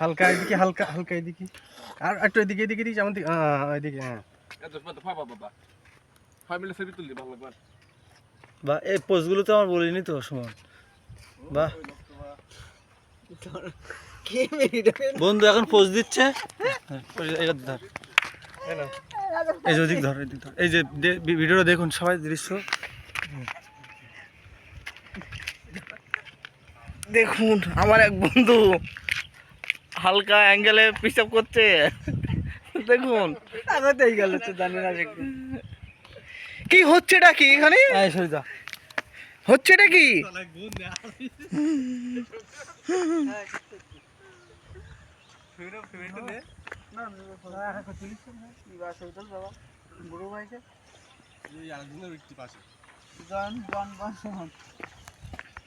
হালকা এদিকে হালকা হালকা এদিকে। আর একটু এদিকে এদিকে এদিকে যেমন দিকে- হ্যাঁ হ্যাঁ, এদিকে হ্যাঁ। বা এই পোস্টগুলো তো আমার বলিনি তো সুমন। বাহ বন্ধু এখন পোস্ট দিচ্ছে। ধর। এই যে ওদিক ধর এদিক ধর। এই যে ভিডিওটা দেখুন সবাই দৃশ্য। দেখুন আমার এক বন্ধু হালকা অ্যাঙ্গেলে পিসাব করছে দেখুন আগাতেই গেল জানি না কি হচ্ছেটা কি এখানে হচ্ছেটা কি ভাইকে এই আরেকজনের ব্যক্তি পাশে জন জন জন